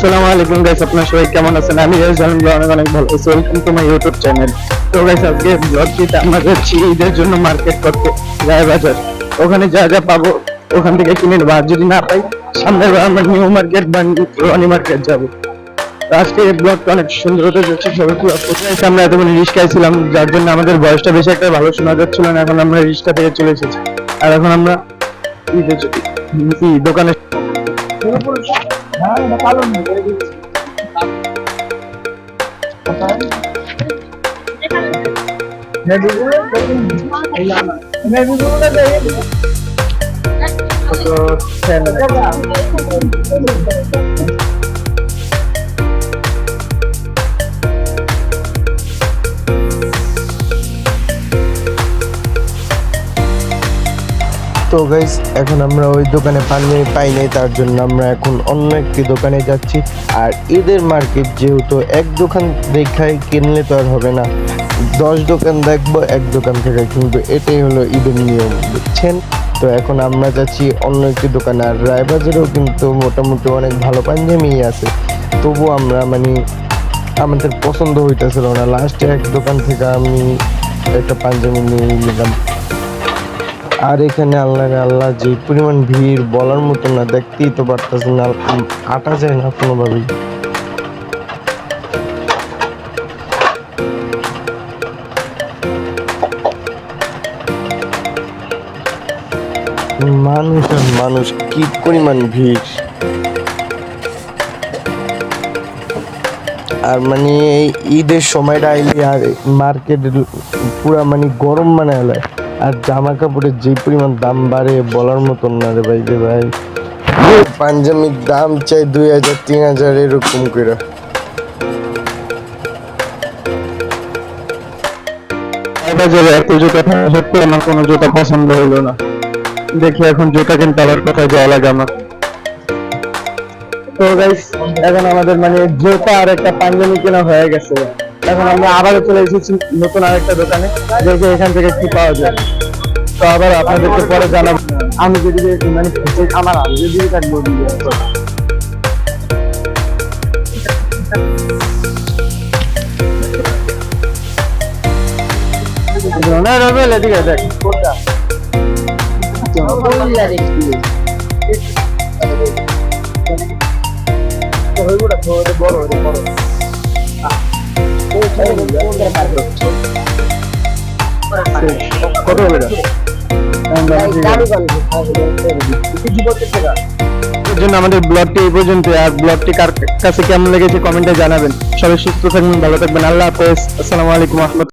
আসসালামু আলাইকুম গাইস আপনারা সবাই কেমন আছেন? আমি অনেক অনেক ভালো আছি। Welcome to my YouTube channel তো গাইস আজকে আমরা যাচ্ছি ঈদের জন্য মার্কেট করতে বাজার। ওখানে যা যা পাবো, ওখান থেকে কিনে নেব। আর যদি না পাই আমরা নিউ মার্কেট বা রনি মার্কেট যাব। আজকে এই ব্লগটা অনেক সুন্দর হতে যাচ্ছে, সবাই পুরো প্রথমে আমরা এতক্ষণ রিস্কায় ছিলাম যার জন্য আমাদের বয়সটা বেশি একটা ভালো শোনা যাচ্ছিল না, এখন আমরা রিস্কা থেকে চলে এসেছি। আর এখন আমরা ঈদের Beautiful siya. Marami na talon mo. Very good. Pasahin. Nagugulat ba yun? Kailangan. Nagugulat ba yun? Pagkos. Kailangan. Kailangan. তো গাইস এখন আমরা ওই দোকানে পাঞ্জাবি পাই নাই, তার জন্য আমরা এখন অন্য একটি দোকানে যাচ্ছি। আর ঈদের মার্কেট যেহেতু এক দোকান দেখায় কিনলে তো আর হবে না। দশ দোকান দেখব, এক দোকান থেকে কিনবো, এটাই হলো ঈদের নিয়ম, বুঝছেন? তো এখন আমরা যাচ্ছি অন্য একটি দোকানে, আর রায়বাজারেও কিন্তু মোটামুটি অনেক ভালো পাঞ্জাবি আছে। তবু আমরা মানে আমাদের পছন্দ হইতেছিল না। লাস্টে এক দোকান থেকে আমি একটা পাঞ্জাবি নিয়ে নিলাম। আর এখানে আল্লাহ আল্লাহ, যে পরিমাণ ভিড় বলার মতো না, দেখতেই তো পারতেছেন না আটা যায় না কোনোভাবেই। মানুষ আর মানুষ, কি পরিমাণ ভিড়। আর মানে এই ঈদের সময়টা আইলে আর মার্কেট পুরা মানে গরম মানে এলে আর জামা কাপড়ের যে পরিমাণ দাম বাড়ে বলার মতন না রে ভাই রে ভাই। পাঞ্জাবির দাম চাই দুই হাজার, তিন হাজার এরকম করে বাজারে জুতা থাকা সত্ত্বেও আমার কোনো জুতা পছন্দ হলো না। দেখি এখন জুতা কিনতে আবার কোথায় যাওয়া লাগে আমার। তো গাইস এখন আমাদের মানে জুতা আর একটা পাঞ্জাবি কেনা হয়ে গেছে। এখন আমরা আবারও চলে এসেছি নতুন আরেকটা দোকানে দেখে এখান থেকে কি পাওয়া যায়। তো আবার আপনাদেরকে পরে জানাব। আমি যদি মানে আমার আমি যদি থাকব রবেল এদিকে দেখ কত হবে জন্য আমাদের ব্লগটি এই পর্যন্ত, আর ব্লগটি কার কাছে কেমন লেগেছে কমেন্টে জানাবেন। সবাই সুস্থ থাকবেন, ভালো থাকবেন। আল্লাহ হাফেজ। আসসালামু আলাইকুম রহমতুল্লাহ।